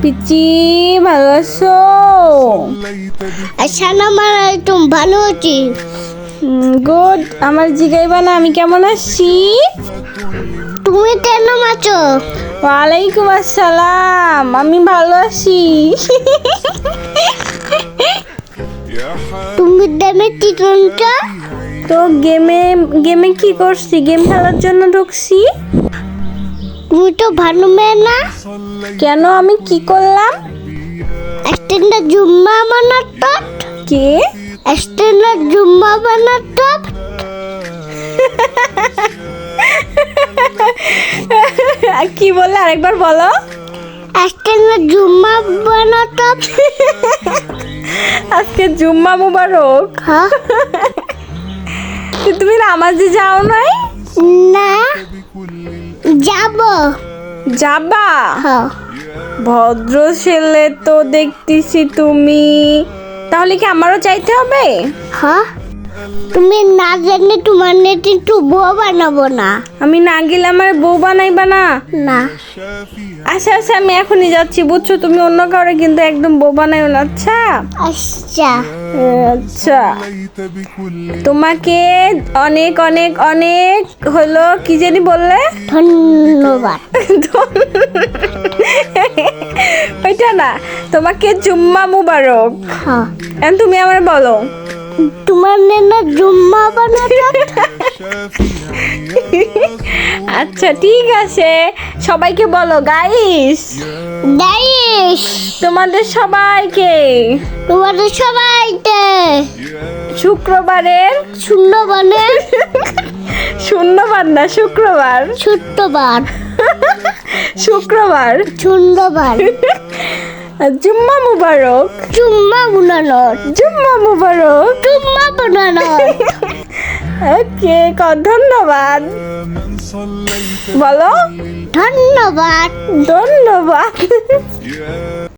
Peachy ভালো আছো? আসসালামু আলাইকুম ভালো আছি। গুড আমার জিগাইবা না আমি কেমন আছি? তুমি কেন আছো? ওয়ালাইকুম আসসালাম আমি ভালো আছি। তুমি দেমে কি তো গেমে গেমে কি করছি? গেম খেলার জন্য ঢুকছি। তুমি তো ভালো মেয়ে না? কেন আমি কি করলাম? একটা জুম্মা বানাতো কে? একটা জুম্মা বানাতো কি বললে? আরেকবার বলো। একটা জুম্মা বানাতো আজকে জুম্মা মুবারক। হ্যাঁ। তুমি নামাজে যাও নাই? না। যাব? যাবা? হ্যাঁ। ভদ্র ছেলে তো দেখতেছি তুমি। তাহলে কি আমারও চাইতে হবে? হ্যাঁ। তুমি না জানলে তোমার নেট একটু বউ বানাবো না। আমি না গেলে আমার বউ বানাইবা না? না। আচ্ছা আচ্ছা আমি এখনই যাচ্ছি বুঝছ? তুমি অন্য কাউরে কিন্তু একদম বউ বানাইও না। আচ্ছা? আচ্ছা। আচ্ছা। তোমাকে অনেক অনেক অনেক হলো কি জানি বললে? ধন্যবাদ। ওইটা না তোমাকে জুম্মা মুবারক। হ্যাঁ। তুমি আমার বলো তোমার নেনা জুম্মা বানাতো আচ্ছা ঠিক আছে। সবাইকে বলো গাইস। গাইস। তোমাদের সবাইকে। তোমাদের সবাইকে। শুক্রবারের শূন্যবানের শূন্যবার না শুক্রবার। ছোট্টবার। শুক্রবার। শূন্যবার। জুম্মা মুবারক। জুম্মা বুনানো জুম্মা মুবারক। জুম্মা বুনানো ওকে ক ধন্যবাদ। বলো। ধন্যবাদ। ধন্যবাদ।